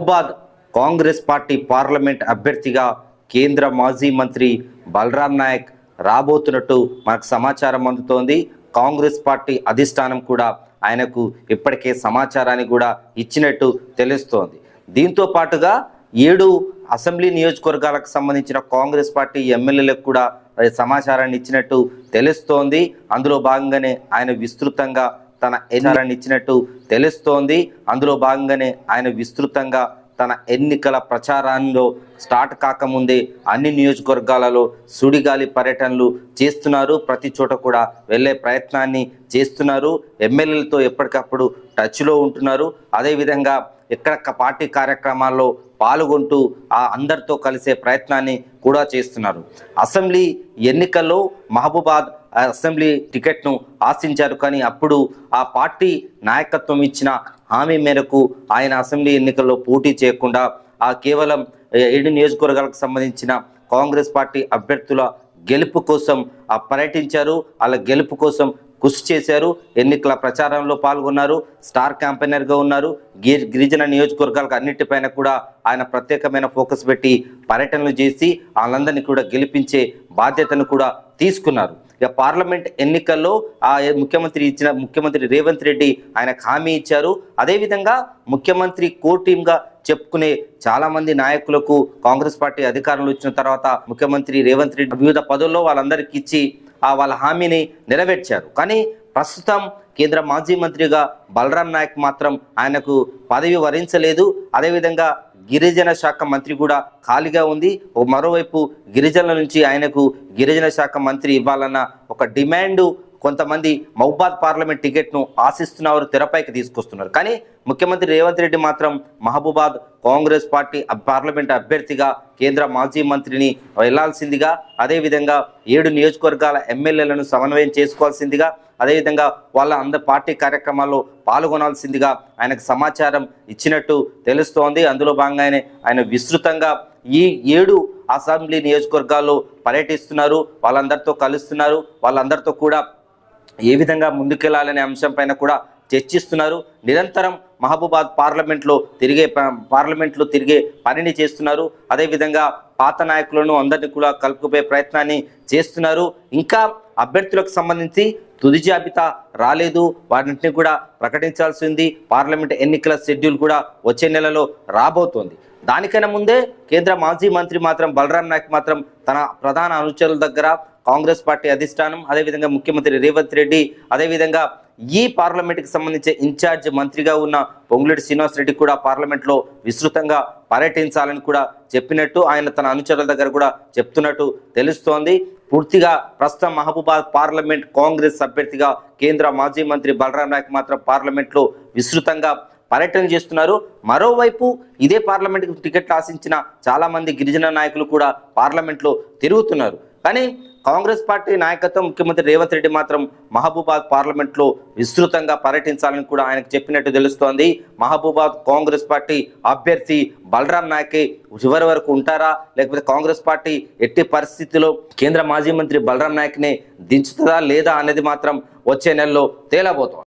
మహబాద్ Congress party parliament అభ్యర్థిగా కేంద్ర మాజీ మంత్రి బలరాం నాయక్ రాబోతున్నట్టు మనకు సమాచారం అందుతోంది. కాంగ్రెస్ పార్టీ అధిష్టానం కూడా ఆయనకు ఇప్పటికే సమాచారాన్ని కూడా ఇచ్చినట్టు తెలుస్తోంది. దీంతో పాటుగా ఏడు అసెంబ్లీ నియోజకవర్గాలకు సంబంధించిన కాంగ్రెస్ పార్టీ ఎమ్మెల్యేలకు కూడా సమాచారాన్ని ఇచ్చినట్టు తెలుస్తోంది. అందులో భాగంగానే ఆయన విస్తృతంగా తన ఎన్నికలను ఇచ్చినట్టు తెలుస్తోంది. అందులో భాగంగానే ఆయన విస్తృతంగా తన ఎన్నికల ప్రచారంలో స్టార్ట్ కాకముందే అన్ని నియోజకవర్గాలలో సుడిగాలి పర్యటనలు చేస్తున్నారు. ప్రతి చోట కూడా వెళ్ళే ప్రయత్నాన్ని చేస్తున్నారు. ఎమ్మెల్యేలతో ఎప్పటికప్పుడు టచ్లో ఉంటున్నారు. అదేవిధంగా ఎక్కడ పార్టీ కార్యక్రమాల్లో పాల్గొంటూ ఆ అందరితో కలిసే ప్రయత్నాన్ని కూడా చేస్తున్నారు. అసెంబ్లీ ఎన్నికల్లో మహబూబాద్ అసెంబ్లీ టికెట్ను ఆశించారు. కానీ అప్పుడు ఆ పార్టీ నాయకత్వం ఇచ్చిన హామీ మేరకు ఆయన అసెంబ్లీ ఎన్నికల్లో పోటీ చేయకుండా ఆ కేవలం ఏడు నియోజకవర్గాలకు సంబంధించిన కాంగ్రెస్ పార్టీ అభ్యర్థుల గెలుపు కోసం ఆ పర్యటించారు. అలా గెలుపు కోసం కృషి చేశారు. ఎన్నికల ప్రచారంలో పాల్గొన్నారు. స్టార్ క్యాంపెయినర్గా ఉన్నారు. గిరిజన నియోజకవర్గాలకు అన్నిటిపైన కూడా ఆయన ప్రత్యేకమైన ఫోకస్ పెట్టి పర్యటనలు చేసి వాళ్ళందరినీ కూడా గెలిపించే బాధ్యతను కూడా తీసుకున్నారు. పార్లమెంట్ ఎన్నికల్లో ఆ ముఖ్యమంత్రి ఇచ్చిన ముఖ్యమంత్రి రేవంత్ రెడ్డి ఆయనకు హామీ ఇచ్చారు. అదేవిధంగా ముఖ్యమంత్రి కోటీంగా టీమ్గా చెప్పుకునే చాలా మంది నాయకులకు కాంగ్రెస్ పార్టీ అధికారంలో వచ్చిన తర్వాత ముఖ్యమంత్రి రేవంత్ రెడ్డి వివిధ పదవుల్లో వాళ్ళందరికీ ఇచ్చి ఆ వాళ్ళ హామీని నెరవేర్చారు. కానీ ప్రస్తుతం కేంద్ర మాజీ మంత్రిగా బలరాం నాయక్ మాత్రం ఆయనకు పదవి వరించలేదు. అదేవిధంగా గిరిజన శాఖ మంత్రి కూడా ఖాళీగా ఉంది. ఓ మరోవైపు గిరిజనుల నుంచి ఆయనకు గిరిజన శాఖ మంత్రి ఇవ్వాలన్న ఒక డిమాండ్ కొంతమంది మహబాద్ పార్లమెంట్ టికెట్ను ఆశిస్తున్నవారు తెరపైకి తీసుకొస్తున్నారు. కానీ ముఖ్యమంత్రి రేవంత్ రెడ్డి మాత్రం మహబూబాద్ కాంగ్రెస్ పార్టీ పార్లమెంట్ అభ్యర్థిగా కేంద్ర మాజీ మంత్రిని వెళ్ళాల్సిందిగా అదేవిధంగా ఏడు నియోజకవర్గాల ఎమ్మెల్యేలను సమన్వయం చేసుకోవాల్సిందిగా అదేవిధంగా వాళ్ళ అందరి పార్టీ కార్యక్రమాల్లో పాల్గొనాల్సిందిగా ఆయనకు సమాచారం ఇచ్చినట్టు తెలుస్తోంది. అందులో భాగంగానే ఆయన విస్తృతంగా ఈ ఏడు అసెంబ్లీ నియోజకవర్గాల్లో పర్యటిస్తున్నారు. వాళ్ళందరితో కలుస్తున్నారు. వాళ్ళందరితో కూడా ఏ విధంగా ముందుకెళ్ళాలనే అంశంపైన కూడా చర్చిస్తున్నారు. నిరంతరం మహబూబాద్ పార్లమెంట్లో తిరిగే పార్లమెంట్లో తిరిగే పనిని చేస్తున్నారు. అదేవిధంగా పాత నాయకులను అందరినీ కూడా కలుపుకుపోయే ప్రయత్నాన్ని చేస్తున్నారు. ఇంకా అభ్యర్థులకు సంబంధించి తుది జాబితా రాలేదు. వాటిని కూడా ప్రకటించాల్సి ఉంది. పార్లమెంట్ ఎన్నికల షెడ్యూల్ కూడా వచ్చే నెలలో రాబోతోంది. దానికైనా ముందే కేంద్ర మాజీ మంత్రి మాత్రం బలరాం నాయక్ మాత్రం తన ప్రధాన అనుచరుల దగ్గర కాంగ్రెస్ పార్టీ అధిష్టానం అదేవిధంగా ముఖ్యమంత్రి రేవంత్ రెడ్డి అదేవిధంగా ఈ పార్లమెంట్కి సంబంధించి ఇన్ఛార్జ్ మంత్రిగా ఉన్న పొంగులేటి శ్రీనివాస్ రెడ్డి కూడా పార్లమెంట్లో విస్తృతంగా పర్యటించాలని కూడా చెప్పినట్టు ఆయన తన అనుచరుల దగ్గర కూడా చెప్తున్నట్టు తెలుస్తోంది. పూర్తిగా ప్రస్తుతం మహబూబాద్ పార్లమెంట్ కాంగ్రెస్ అభ్యర్థిగా కేంద్ర మాజీ మంత్రి బలరాం నాయక్ మాత్రం పార్లమెంట్లో విస్తృతంగా పర్యటన చేస్తున్నారు. మరోవైపు ఇదే పార్లమెంట్కి టికెట్లు ఆశించిన చాలా మంది గిరిజన నాయకులు కూడా పార్లమెంట్లో తిరుగుతున్నారు. కానీ కాంగ్రెస్ పార్టీ నాయకత్వం ముఖ్యమంత్రి రేవంత్ రెడ్డి మాత్రం మహబూబాద్ పార్లమెంట్లో విస్తృతంగా పర్యటించాలని కూడా ఆయనకు చెప్పినట్టు తెలుస్తోంది. మహబూబాద్ కాంగ్రెస్ పార్టీ అభ్యర్థి బలరాం నాయకే చివరి వరకు ఉంటారా? లేకపోతే కాంగ్రెస్ పార్టీ ఎట్టి పరిస్థితిలో కేంద్ర మాజీ మంత్రి బలరాం నాయక్నే దించుతుందా లేదా అనేది మాత్రం వచ్చే నెలలో తేలబోతోంది.